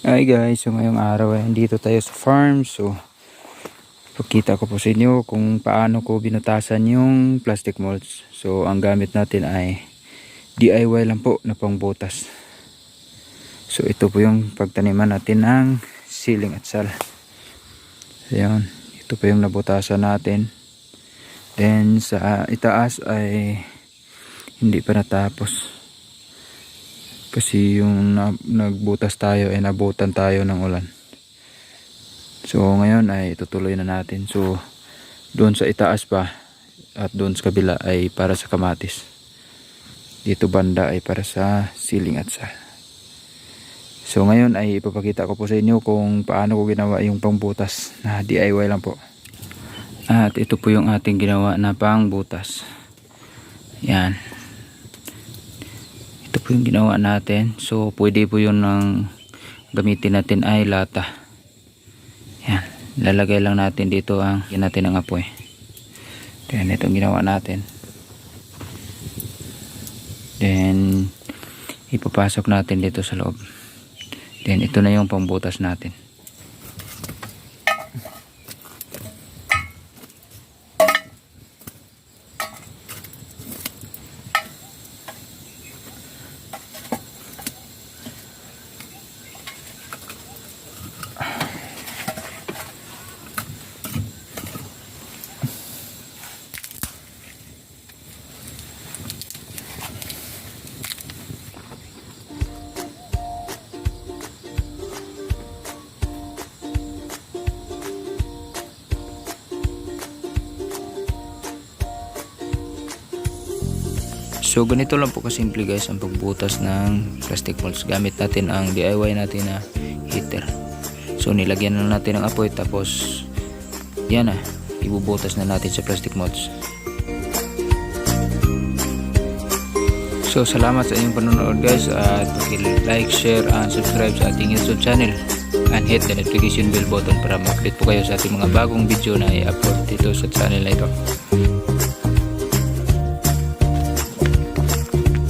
Hi guys, so ngayong araw ay dito tayo sa farm. So, pakita ko po sa inyo kung paano ko binutasan yung plastic molds. So, ang gamit natin ay DIY lang po na pangbutas. So, ito po yung pagtaniman natin ng siling at sal. Ayan, ito po yung nabutasan natin. Then, sa itaas ay hindi pa natapos kasi yung na, nagbutas tayo ay nabutan tayo ng ulan. So ngayon ay itutuloy na natin. So doon sa itaas pa at doon sa kabila ay para sa kamatis. Dito banda ay para sa siling at sal. So ngayon ay ipapakita ko po sa inyo kung paano ko ginawa yung pangbutas na DIY lang po. At ito po yung ating ginawa na pangbutas. Yan ito po yung ginawa natin. So pwede po yun ng gamitin natin ay lata. Yan. Lalagay lang natin dito ang yan natin ang apoy. Then itong ginawa natin. Then ipapasok natin dito sa loob. Then ito na yung pambutas natin So ganito lang po kasimple guys ang pagbutas ng plastic molds. Gamit natin ang DIY natin na heater. So nilagyan na natin ng apoy tapos yan na ibubutas na natin sa plastic molds. So salamat sa inyong panonood guys at like, share, and subscribe sa ating YouTube channel and hit the notification bell button para ma-update po kayo sa ating mga bagong video na i-upload dito sa channel na ito.